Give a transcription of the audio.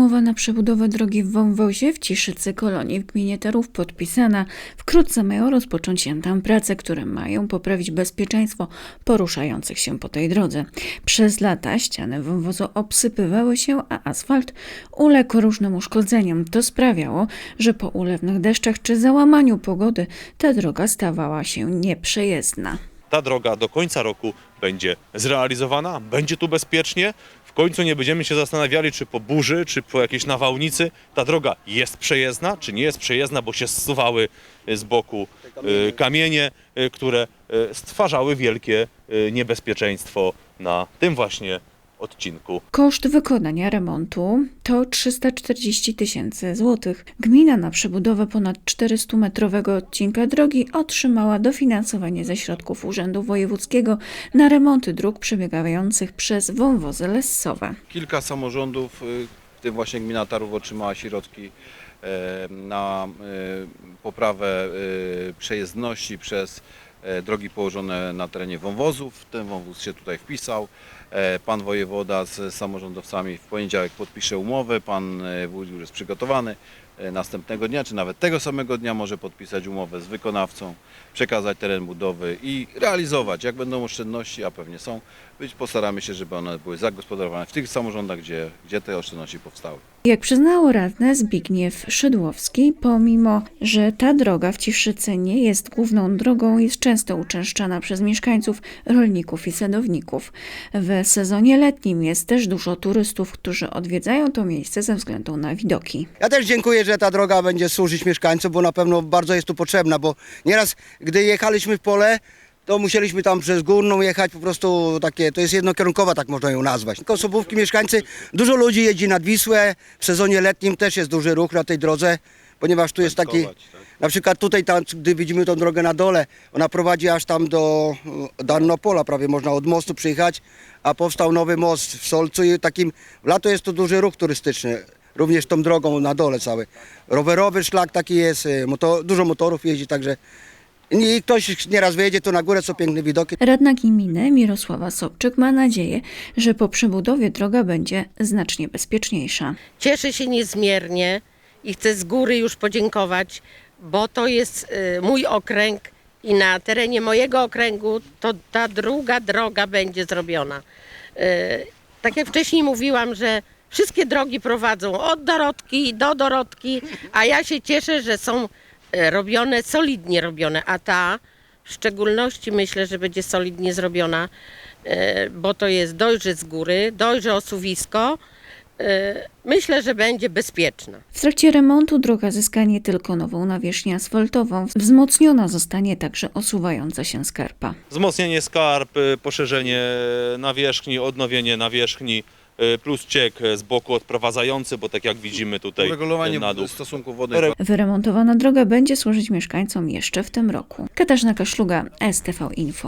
umowa na przebudowę drogi w Wąwozie w Ciszycy Kolonii w gminie Tarów podpisana. Wkrótce mają rozpocząć się tam prace, które mają poprawić bezpieczeństwo poruszających się po tej drodze. Przez lata ściany wąwozu obsypywały się, a asfalt uległ różnym uszkodzeniom. To sprawiało, że po ulewnych deszczach czy załamaniu pogody ta droga stawała się nieprzejezdna. ta droga do końca roku będzie zrealizowana, będzie tu bezpiecznie. W końcu nie będziemy się zastanawiali, czy po burzy, czy po jakiejś nawałnicy ta droga jest przejezdna, czy nie jest przejezdna, bo się zsuwały z boku y, kamienie, y, które y, stwarzały wielkie niebezpieczeństwo na tym właśnie odcinku. Koszt wykonania remontu to 340 tysięcy złotych. Gmina na przebudowę ponad 400-metrowego odcinka drogi otrzymała dofinansowanie ze środków Urzędu Wojewódzkiego na remonty dróg przebiegających przez wąwozy lesowe. Kilka samorządów, y, w tym właśnie gmina Tarów otrzymała środki e, na e, poprawę e, przejezdności przez drogi położone na terenie wąwozów. Ten wąwóz się tutaj wpisał. E, Pan wojewoda z samorządowcami w poniedziałek podpisze umowę. Pan e, wójt już jest przygotowany. E, Następnego dnia, czy nawet tego samego dnia może podpisać umowę z wykonawcą, przekazać teren budowy i realizować. Jak będą oszczędności, a pewnie są, być postaramy się, żeby one były zagospodarowane w tych samorządach, gdzie, gdzie te oszczędności powstały. Jak przyznał radny Zbigniew Szydłowski, pomimo, że ta droga w Ciszycy nie jest główną drogą, jest często uczęszczana przez mieszkańców, rolników i sadowników. W sezonie letnim jest też dużo turystów, którzy odwiedzają to miejsce ze względu na widoki. Ja też dziękuję, że ta droga będzie służyć mieszkańcom, bo na pewno bardzo jest tu potrzebna, bo nieraz, gdy jechaliśmy w pole, to musieliśmy tam przez górną jechać, po prostu takie, to jest jednokierunkowa, tak można ją nazwać. Tylko Sobówki mieszkańcy, dużo ludzi jeździ nad Wisłę, w sezonie letnim też jest duży ruch na tej drodze, ponieważ tu jest taki, tak. na przykład tutaj, tam, gdy widzimy tą drogę na dole, ona prowadzi aż tam do e, Darnopola, prawie można od mostu przyjechać, a powstał nowy most w Solcu i takim, w lato jest tu duży ruch turystyczny, również tą drogą na dole cały. Rowerowy szlak taki jest, moto, dużo motorów jeździ, także i ktoś nieraz wyjedzie tu na górę, co piękne widoki. Radna gminy Mirosława Sobczyk ma nadzieję, że po przebudowie droga będzie znacznie bezpieczniejsza. Cieszę się niezmiernie i chcę z góry już podziękować, bo to jest y, mój okręg i na terenie mojego okręgu to ta druga droga będzie zrobiona. Y, Tak jak wcześniej mówiłam, że wszystkie drogi prowadzą od Dorotki do Dorotki, a ja się cieszę, że są robione, solidnie robione, a ta w szczególności myślę, że będzie solidnie zrobiona, y, bo to jest dojrze z góry, dojrze osuwisko, Y, myślę, że będzie bezpieczna. W trakcie remontu droga zyska nie tylko nową nawierzchnię asfaltową, wzmocniona zostanie także osuwająca się skarpa. Wzmocnienie skarp, y, poszerzenie nawierzchni, odnowienie nawierzchni, y, plus ciek z boku odprowadzający, bo tak jak widzimy tutaj Uregulowanie y, na dół. stosunków wodnych Re- Wyremontowana droga będzie służyć mieszkańcom jeszcze w tym roku. Katarzyna Kaszluga, STV Info.